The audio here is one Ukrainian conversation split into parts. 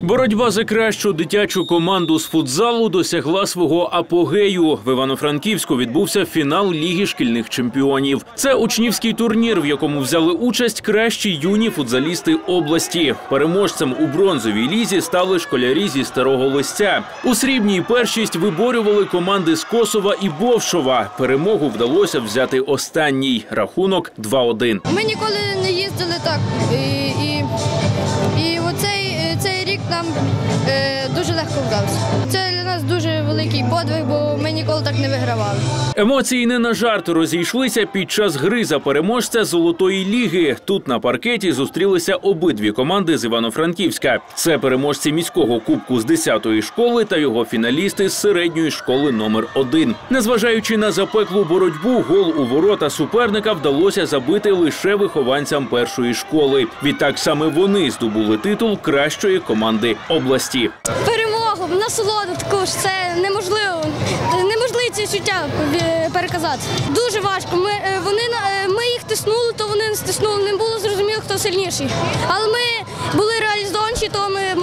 Боротьба за кращу дитячу команду з футзалу досягла свого апогею. В Івано-Франківську відбувся фінал Ліги шкільних чемпіонів. Це учнівський турнір, в якому взяли участь кращі юні футзалісти області. Переможцем у бронзовій лізі стали школярі зі старого листя. У срібній першість виборювали команди з Косова і Бовшова. Перемогу вдалося взяти останній рахунок 2-1. Ми ніколи не їздили так. Нам е, дуже легко вдалося. Це для нас дуже великий подвиг, бо ніколи так не вигравали. Емоції не на жарт розійшлися під час гри за переможця золотої ліги. Тут на паркеті зустрілися обидві команди з Івано-Франківська. Це переможці міського кубку з 10-ї школи та його фіналісти з середньої школи номер 1 Незважаючи на запеклу боротьбу, гол у ворота суперника вдалося забити лише вихованцям першої школи. Відтак саме вони здобули титул кращої команди області. Насолоду також це неможливо. Неможливо ці відчуття е, переказати. Дуже важко. Ми, е, вони, е, ми їх тиснули, то вони не стиснули. Не було зрозуміло, хто сильніший. Але ми були реалізовані, то ми.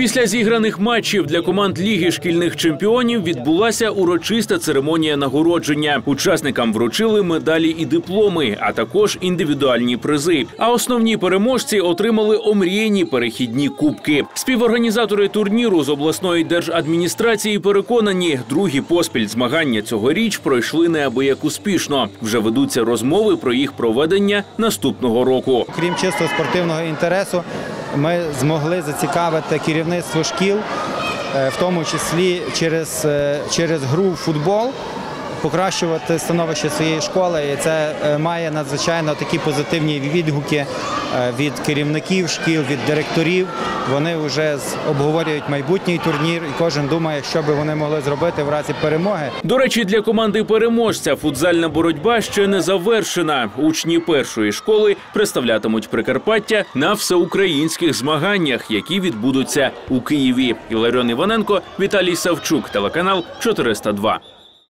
Після зіграних матчів для команд Ліги шкільних чемпіонів відбулася урочиста церемонія нагородження. Учасникам вручили медалі і дипломи, а також індивідуальні призи. А основні переможці отримали омріяні перехідні кубки. Співорганізатори турніру з обласної держадміністрації переконані, другі поспіль змагання цьогоріч пройшли неабияк успішно. Вже ведуться розмови про їх проведення наступного року. Крім чисто спортивного інтересу, ми змогли зацікавити керівництво шкіл, е, в тому числі через, е, через гру в футбол, покращувати становище своєї школи. І це е, має надзвичайно такі позитивні відгуки е, від керівників шкіл, від директорів. Вони вже обговорюють майбутній турнір, і кожен думає, що би вони могли зробити в разі перемоги. До речі, для команди переможця футзальна боротьба ще не завершена. Учні першої школи представлятимуть Прикарпаття на всеукраїнських змаганнях, які відбудуться у Києві. Іларіон Іваненко, Віталій Савчук, телеканал 402.